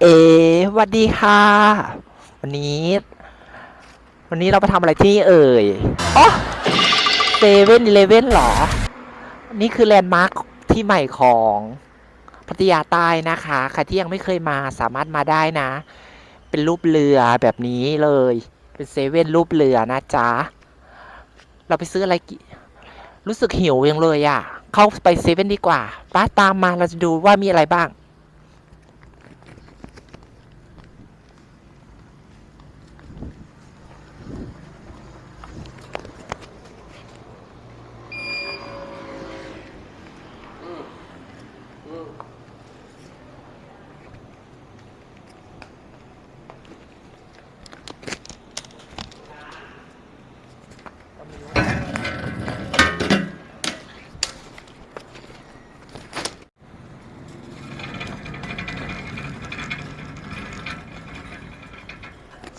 เอสวัสดีค่ะ วันนี้ วันนี้เราไปทำอะไรที่นี่เอ่ยอ๋อเซเว่นอีเลเว่นหรอ นี่คือแลนด์มาร์คที่ใหม่ของพัทยาใต้นะคะใครที่ยังไม่เคยมาสามารถมาได้นะ เป็นรูปเรือแบบนี้เลย เป็นเซเว่นรูปเรือนะจ๊ะ เราไปซื้ออะไรกิรู้สึกหิวยังเลยอะ่ะ เข้าไปเซเว่นดีกว่าป้าตามมาเราจะดูว่ามีอะไรบ้าง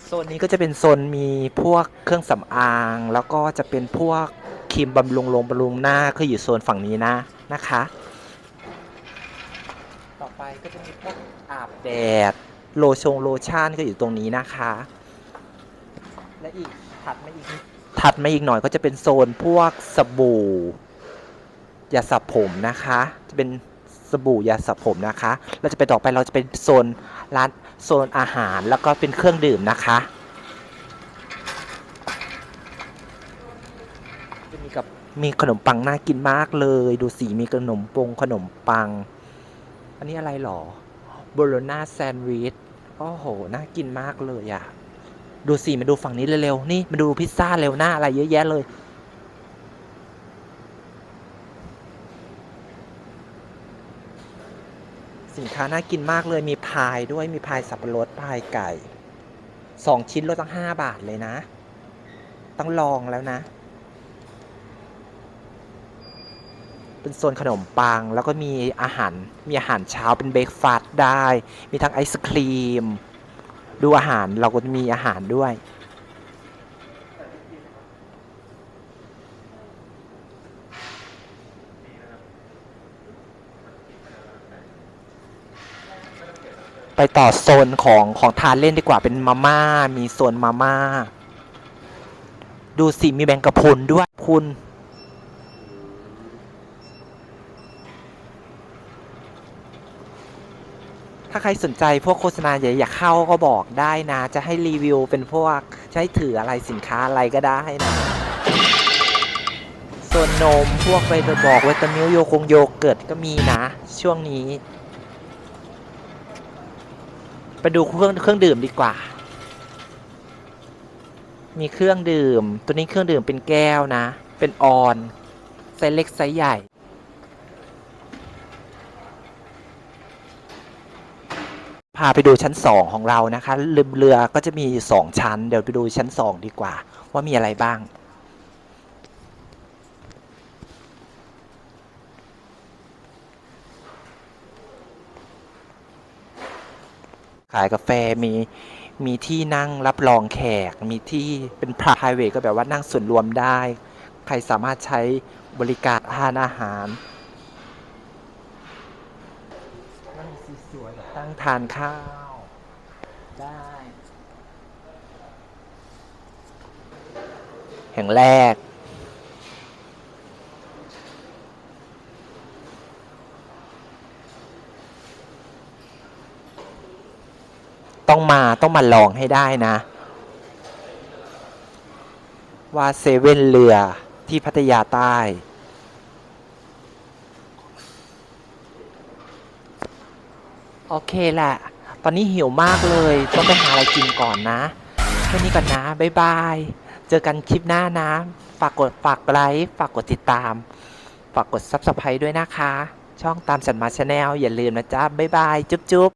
โซนนี้ก็จะเป็นโซนมีพวกเครื่องสำอาง แล้วก็จะเป็นพวกครีมบำรุงลงบำรุงหน้าคืออยู่โซนฝั่งนี้นะนะคะ ต่อไปก็จะมีพวกอาบแดดโลชงโลชั่นก็อยู่ตรงนี้นะคะ และอีกถัดมาอีก ถัดมาอีกหน่อยก็จะเป็นโซนพวกสบู่ยาสระผมนะคะ จะเป็นสบู่ยาสระผมนะคะ เราจะไปต่อไปเราจะเป็นโซนร้านโซนอาหารแล้วก็เป็นเครื่องดื่มนะคะจะมีกับมีขนมปังน่ากินมากเลย ดูสีมีขนมปงขนมปัง อันนี้อะไรหรอโบโลนาแซนด์วิชโอ้โห น่ากินมากเลยอะ ดูสิมาดูฝั่งนี้เร็วๆนี่มาดูพิซซ่าเร็วหน้าอะไรเยอะแยะเลย สินค้าน่ากินมากเลยมีพายด้วยมีพายสับปะรดพายไก่สองชิ้นลดตั้งห้าบาทเลยนะ ต้องลองแล้วนะ เป็นโซนขนมปังแล้วก็มีอาหารมีอาหารเช้าเป็นเบรกฟาสต์ได้ มีทั้งไอศครีม ดูอาหารเราก็จะมีอาหารด้วย ไปต่อโซนของของทานเล่นดีกว่าเป็นมาม่า มีโซนมาม่า ดูสิมีแบงกะพุนด้วยคุณ ถ้าใครสนใจพวกโฆษณาใหญ่อยากเข้าก็บอกได้นะ จะให้รีวิวเป็นพวกจะให้ถืออะไรสินค้าอะไรก็ได้นะ ส่วนนมพวกไปบอกเวตามิลโยคงโยเกิร์ตก็มีนะ ช่วงนี้ ไปดูเครื่องเครื่องดื่มดีกว่า มีเครื่องดื่ม ตัวนี้เครื่องดื่มเป็นแก้วนะ เป็นออนไซส์เล็กไซส์ใหญ่ พาไปดูชั้นสองของเรานะคะเรือเรือก็จะมีสองชั้น เดี๋ยวไปดูชั้นสองดีกว่า ว่ามีอะไรบ้าง ขายกาแฟมีมีที่นั่งรับรองแขก มีที่เป็น private ก็แบบว่านั่งส่วนรวมได้ ใครสามารถใช้บริการทานอาหารนั่งสวยๆ ตั้งทานข้าว ได้แห่งแรก ต้องมาต้องมาลองให้ได้นะ ว่าเซเว่นเรือที่พัทยาใต้ โอเคแหละ ตอนนี้หิวมากเลย ต้องไปหาอะไรกินก่อนนะ แค่นี้ก่อนนะ บ๊ายบาย เจอกันคลิปหน้านะ ฝากกดฝากไลค์ ฝากกดติดตาม ฝากกด Subscribe ด้วยนะคะ ช่องตามสันมาชาแนลอย่าลืมนะจ๊ะ บ๊ายบาย จุ๊บจุ๊บ